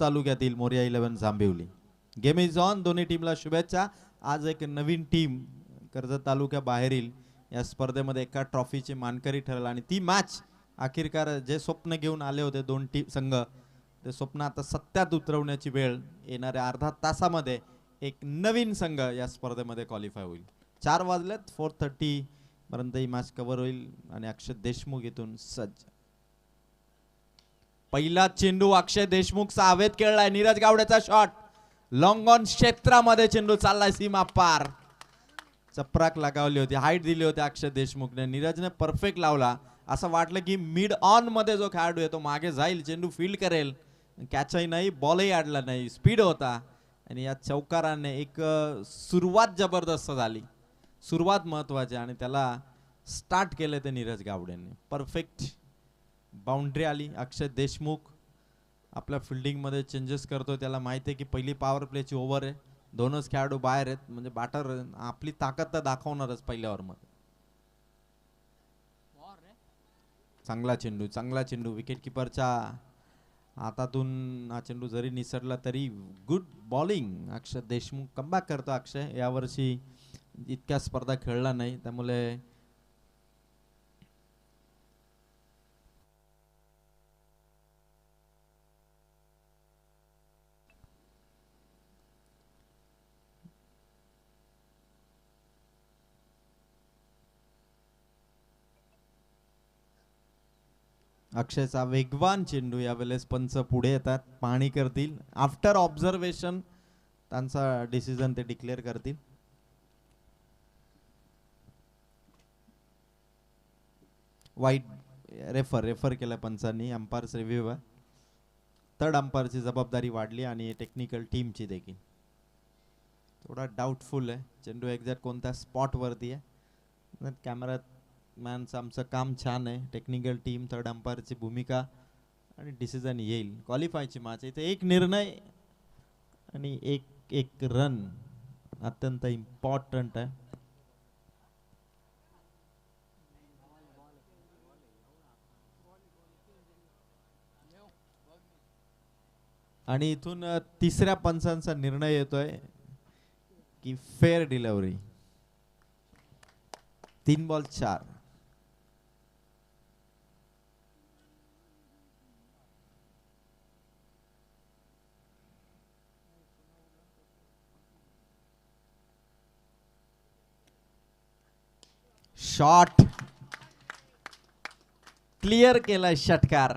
तालुक्यातील Morya eleven Jambhivali game is on दोन्ही टीमला शुभेच्छा. आज एक नवीन टीम कर्जत तालुक्याबाहेरील या स्पर्धेमध्ये एका ट्रॉफीची मानकरी ठरला आणि ती मॅच अखेरकार जे स्वप्न घेऊन आले होते दोन टीम संघ ते स्वप्न आता सत्यात उतरवण्याची वेळ येणाऱ्या अर्धा तासामध्ये एक नवीन संघ या स्पर्धेमध्ये क्वालिफाय होईल. चार वाजलेत फोर थर्टी पर्यंत ही मॅच कव्हर होईल आणि अक्षय देशमुख इथून सज्ज. पहिला चेंडू अक्षय देशमुखचा हवेत खेळलाय. नीरज गावड्याचा शॉट लॉंग ऑन क्षेत्रामध्ये चेंडू चाललाय सीमा पार. चपराक लगावली होती हाईट दिली होती अक्षय देशमुखने. नीरजने परफेक्ट लावला. असं वाटलं की मिड ऑनमध्ये जो खेळाडू आहे तो मागे जाईल चेंडू फील्ड करेल. कॅचही नाही बॉलही आडला नाही. स्पीड होता. आणि या चौकाराने एक सुरुवात जबरदस्त झाली. सुरुवात महत्वाची आणि त्याला स्टार्ट केलं ते नीरज गावडेंनी. परफेक्ट बाउंड्री आली. अक्षय देशमुख आपल्या फिल्डिंगमध्ये चेंजेस करतो त्याला माहिती आहे की पहिली पॉवर प्लेची ओव्हर आहे. दोनच खेळाडू बाहेर आहेत. म्हणजे बॅटर आपली ताकद तर दाखवणारच पहिल्या ओव्हरमध्ये चांगला चेंडू चांगला चेंडू. विकेट किपरच्या हातातून हा चेंडू जरी निसरला तरी good bowling Akshay Deshmukh comeback करतो अक्षय. यावर्षी इतक्या स्पर्धा खेळला नाही. त्यामुळे अक्षयचा वेगवान चेंडू यावेळेस पंच पुढे येतात पाहणी करतील. आफ्टर ऑब्झर्वेशन त्यांचा डिसिजन ते डिक्लेअर करतील. वाईट रेफर रेफर केलं पंचांनी अंपायर्स रिव्ह्यू आहे थर्ड अंपायरची जबाबदारी वाढली आणि टेक्निकल टीमची देखील. थोडा डाऊटफुल आहे. चेंडू एक्झॅक्ट कोणत्या स्पॉटवरती आहे? कॅमेरात मॅनचं आमचं काम छान आहे. टेक्निकल टीम थर्ड अंपायरची भूमिका आणि डिसिजन येईल. क्वालिफायची मॅच इथे एक निर्णय आणि एक एक रन अत्यंत इम्पॉर्टंट आहे. आणि इथून तिसऱ्या पंचांचा निर्णय येतोय की फेअर डिलेवरी तीन बॉल चार. शॉट क्लिअर केलाय षटकार.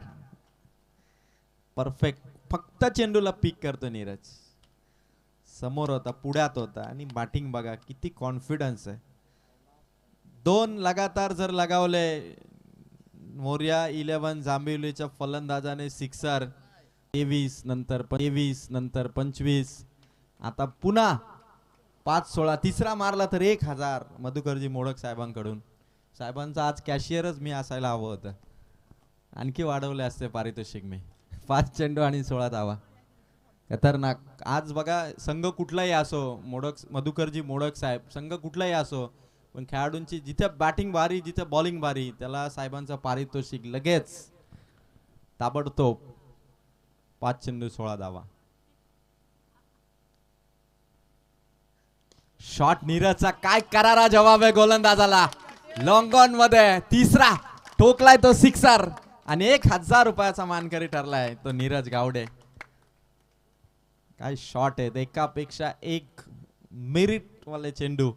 परफेक्ट फक्त चेंडूला पिक करतो नीरज. समोर होता पुढ्यात होता. आणि बॅटिंग बघा किती कॉन्फिडन्स आहे. दोन लगातार जर लगावले मोर्या इलेव्हन जांबिवलीच्या फलंदाजाने सिक्सर तेवीस नंतर तेवीस नंतर पंचवीस. आता पुन्हा पाच सोळा तिसरा मारला तर एक हजार मधुकरजी मोडक साहेबांकडून. साहेबांचं आज कॅशियरच मी असायला हवं होतं. आणखी वाढवले असते पारितोषिक मी. पाच चेंडू आणि सोळा धावा. खतरनाक. आज बघा संघ कुठलाही असो मोडक मधुकरजी मोडक साहेब संघ कुठलाही असो पण खेळाडूंची जिथे बॅटिंग भारी जिथे बॉलिंग भारी त्याला साहेबांचं पारितोषिक लगेच ताबडतोब पाच चेंडू सोळा धावा. शॉट नीरजचा काय करारा जवाब आहे गोलंदाजाला. लॉंग ऑनमध्ये तिसरा ठोकलाय तो सिक्सर आणि एक हजार रुपयाचा मानकरी ठरलाय तो नीरज गावडे. काय शॉट आहेत एकापेक्षा एक मेरिट वाले चेंडू.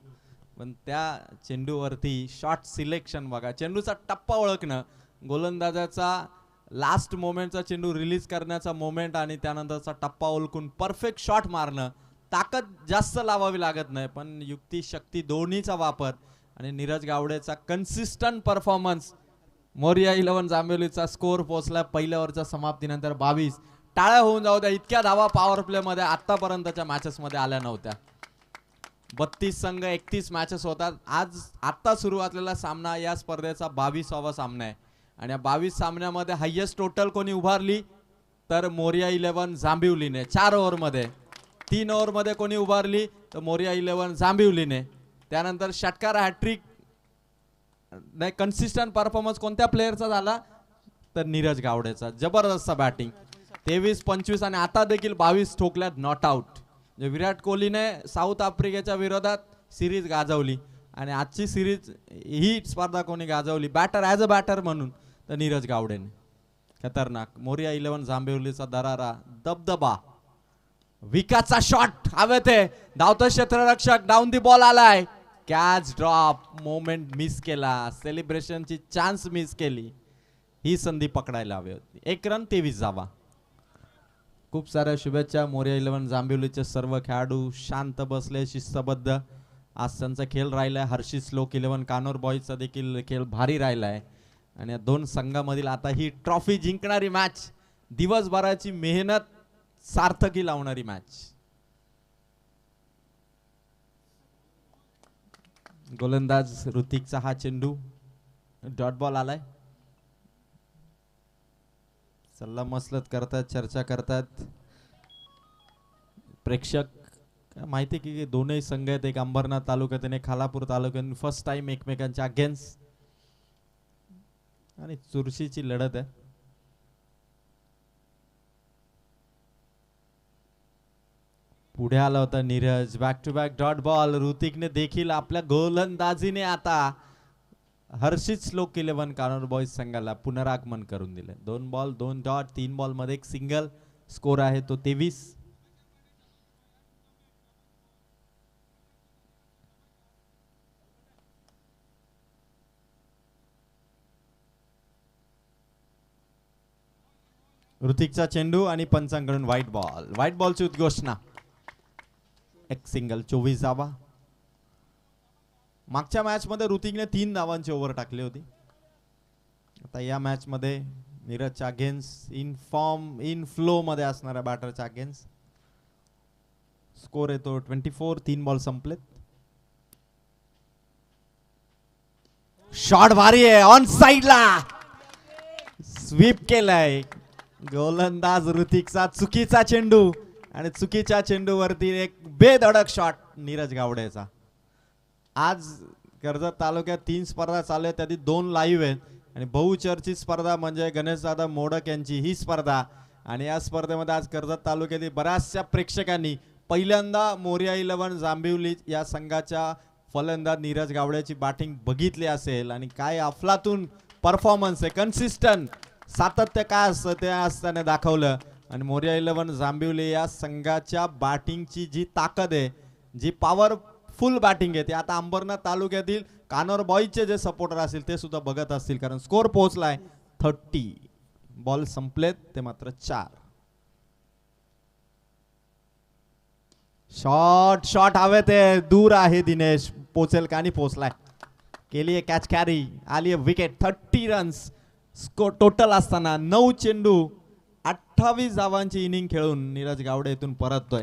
पण त्या चेंडूवरती शॉट सिलेक्शन बघा. चेंडूचा टप्पा ओळखणं गोलंदाजाचा लास्ट मोमेंटचा चेंडू रिलीज करण्याचा मोमेंट आणि त्यानंतरचा टप्पा ओळखून परफेक्ट शॉट मारणं ताकद जास्त लावावी लागत नाही पण युक्ती शक्ती दोन्हीचा वापर आणि नीरज गावडेचा कन्सिस्टंट परफॉर्मन्स मोरिया इलेव्हन जांबेलीचा स्कोर पोहोचला पहिल्या ओव्हरच्या समाप्तीनंतर बावीस. टाळ्या होऊन जाऊ द्या इतक्या धावा पॉवर प्लेमध्ये आत्तापर्यंतच्या मॅचेसमध्ये आल्या नव्हत्या. बत्तीस संघ एकतीस मॅचेस होतात. आज आत्ता सुरू असलेला सामना या स्पर्धेचा बावीसावा सामना आहे. आणि या बावीस सामन्यामध्ये हायेस्ट टोटल कोणी उभारली? तर मोरिया इलेव्हन जांभिवलीने चार ओव्हरमध्ये. तीन ओव्हरमध्ये कोणी उभारली तर मोरिया इलेव्हन जांभिवलीने त्यानंतर षटकार हॅट्रिक नाही कन्सिस्टंट परफॉर्मन्स कोणत्या प्लेअरचा झाला? तर नीरज गावडेचा. जबरदस्त बॅटिंग तेवीस पंचवीस आणि आता देखील बावीस ठोकल्यात नॉट आउट म्हणजे विराट कोहलीने साऊथ आफ्रिकेच्या विरोधात सिरीज गाजवली. आणि आजची सिरीज ही स्पर्धा कोणी गाजवली? बॅटर ॲज अ बॅटर म्हणून तर नीरज गावडेने. खतरनाक. मोरिया इलेव्हन जांभिवलीचा दरारा दबदबा. विकासचा शॉट हवेत आहे. धावतो क्षेत्ररक्षक. डाऊन दी बॉल आलाय. कॅच ड्रॉप मोमेंट मिस केला. सेलिब्रेशनची चान्स मिस केली. ही संधी पकडायला हवी होती. एक रन तेवीस जावा. खूप साऱ्या शुभेच्छा. मोर्या इलेव्हन जांभिवलीचे सर्व खेळाडू शांत बसले शिस्तबद्ध. आज त्यांचा खेळ राहिलाय. हर्षी स्लोक इलेव्हन कानोर बॉईजचा देखील खेळ भारी राहिलाय. आणि या दोन संघामधील आता ही ट्रॉफी जिंकणारी मॅच दिवसभराची मेहनत सार्थकी लावणारी मॅच गोलंदाज ऋतिकचा हा चेंडू डॉट बॉल आलाय. सल्ला मसलत करतात चर्चा करतात. प्रेक्षक माहिती की दोनही संघ आहेत एक अंबरनाथ तालुक्यात आणि खालापूर तालुक्यात. फर्स्ट टाइम एकमेकांच्या अगेन्स्ट आणि चुरशीची लढत आहे. पुढे आला होता Neeraj. Back to back dot ball ऋतिकने देखील आपल्या गोलंदाजीने आता हर्षित श्लोक इलेव्हन कानोर बॉईज संघाला. पुनरागमन करून दिले. दोन बॉल दोन डॉट तीन बॉलमध्ये एक सिंगल स्कोर आहे तो तेवीस. ऋतिकचा चेंडू आणि पंचांकडून व्हाईट बॉल व्हाईट बॉलची उद्घोषणा. एक सिंगल चोवीस धावा मागच्या मॅचमध्ये ऋतिकने तीन धावांची ओव्हर टाकली होती. आता या मॅच मध्ये नीरजच्या against in form in flow मध्ये असणाऱ्या बॅटरच्या अगेन्स्ट स्कोर येतो ट्वेंटी फोर तीन बॉल संपलेत. शॉट भारी आहे ऑन साईडला स्वीप केलाय. गोलंदाज ऋतिकचा चुकीचा चेंडू. आणि चुकीच्या चेंडूवरती एक बेधडक शॉट नीरज गावडेचा. आज कर्जत तालुक्यात तीन स्पर्धा चालू आहेत त्यातील दोन लाईव्ह आहेत. आणि बहुचर्चित स्पर्धा म्हणजे गणेशदादा मोडक यांची ही स्पर्धा. आणि या स्पर्धेमध्ये आज कर्जत तालुक्यातील बऱ्याचशा प्रेक्षकांनी पहिल्यांदा मोरिया इलेव्हन जांभिवली या संघाच्या फलंदाज नीरज गावड्याची बॅटिंग बघितली असेल. आणि काय अफलातून परफॉर्मन्स आहे कन्सिस्टंट सातत्य काय असतं ते आज त्याने दाखवलं. आणि मोरिया इलेव्हन जांबिवले या संघाच्या बॅटिंगची जी ताकद आहे जी पॉवरफुल बॅटिंग आहे ती आता अंबरनाथ तालुक्यातील कानोर बॉईजचे जे सपोर्टर असतील ते सुद्धा बघत असतील. कारण स्कोर पोहोचलाय थर्टी बॉल संपलेत ते मात्र चार. शॉट शॉट हवे ते दूर आहे दिनेश. पोचेल का आणि पोचलाय. केली आहे कॅच कॅरी आली आहे wicket thirty runs score total असताना नऊ चेंडू अठ्ठावीस धावांची इनिंग खेळून नीरज गावडे इथून परततोय.